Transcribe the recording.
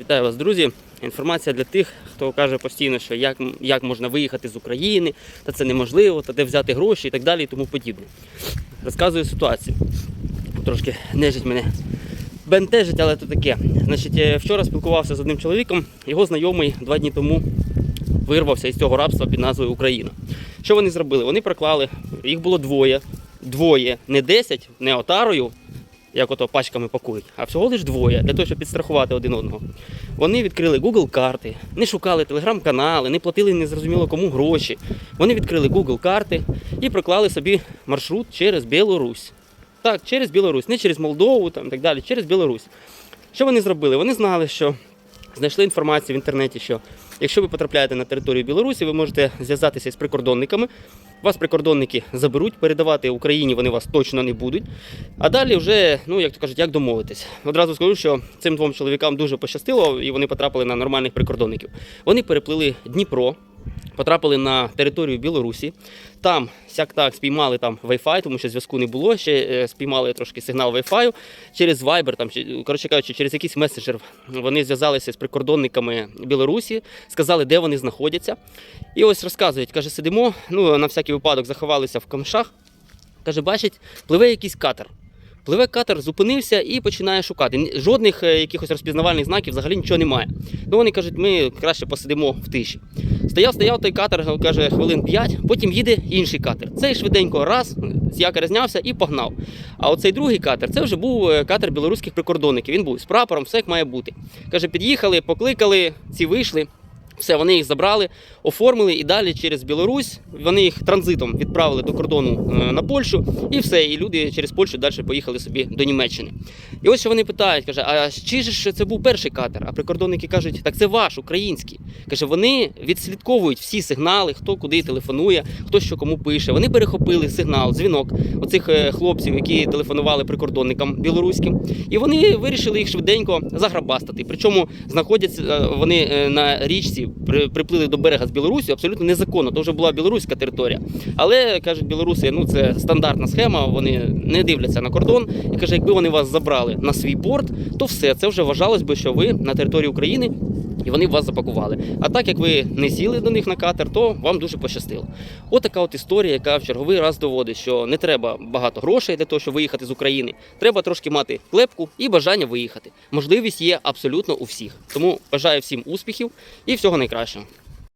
Вітаю вас, друзі. Інформація для тих, хто каже постійно, що як, як можна виїхати з України, та це неможливо, та де взяти гроші і так далі і тому подібне. Розказую ситуацію. Трошки нежить мене бентежить, але то таке. Значить, е, вчора спілкувався з одним чоловіком, його знайомий два дні тому вирвався із цього рабства під назвою Україна. Що вони зробили? Вони проклали, їх було двоє. Двоє, не 10, не отарою, як ото пачками пакують, а всього лиш двоє, для того, щоб підстрахувати один одного. Вони відкрили Google карти, не шукали телеграм-канали, не платили незрозуміло кому гроші. Вони відкрили Google карти і проклали собі маршрут через Білорусь. Так, через Білорусь, не через Молдову там, і так далі, через Білорусь. Що вони зробили? Вони знали, що знайшли інформацію в інтернеті, що якщо ви потрапляєте на територію Білорусі, ви можете зв'язатися з прикордонниками. Вас прикордонники заберуть, передавати Україні вони вас точно не будуть. А далі вже, ну як то кажуть, як домовитись. Одразу скажу, що цим двом чоловікам дуже пощастило, і вони потрапили на нормальних прикордонників. Вони переплили Дніпро. Потрапили на територію Білорусі. Там сяк так спіймали там Wi-Fi, тому що зв'язку не було. Ще е, спіймали трошки сигнал Wi-Fi через Viber, там коротше кажучи, через якийсь месенджер. Вони зв'язалися з прикордонниками Білорусі, сказали, де вони знаходяться. І ось розказують, каже, сидимо. Ну на всякий випадок заховалися в камшах. Каже, бачить, пливе якийсь катер. Пливе катер, зупинився і починає шукати. Жодних е, якихось розпізнавальних знаків взагалі нічого немає. Ну вони кажуть, ми краще посидимо в тиші. Стояв, стояв той катер, каже, хвилин 5, потім їде інший катер. Цей швиденько раз, з якоря знявся і погнав. А оцей другий катер, це вже був е, катер білоруських прикордонників. Він був з прапором, все як має бути. Каже, під'їхали, покликали, ці вийшли. Все, вони їх забрали, оформили і далі через Білорусь вони їх транзитом відправили до кордону е, на Польщу, і все. І люди через Польщу далі поїхали собі до Німеччини. І ось що вони питають: каже, а чи ж це був перший катер? А прикордонники кажуть, так це ваш український. Каже, вони відслідковують всі сигнали, хто куди телефонує, хто що кому пише. Вони перехопили сигнал, дзвінок оцих е, хлопців, які телефонували прикордонникам білоруським, і вони вирішили їх швиденько заграбастати. Причому знаходяться е, вони на річці, при- приплили до берега з Білорусі абсолютно незаконно. То вже була білоруська територія. Але кажуть, білоруси, ну це стандартна схема. Вони не дивляться на кордон. І каже, якби вони вас забрали на свій порт, то все це вже вважалось би, що ви на території України. І вони вас запакували. А так як ви не сіли до них на катер, то вам дуже пощастило. От така от історія, яка в черговий раз доводить, що не треба багато грошей для того, щоб виїхати з України. Треба трошки мати клепку і бажання виїхати. Можливість є абсолютно у всіх. Тому бажаю всім успіхів і всього найкращого.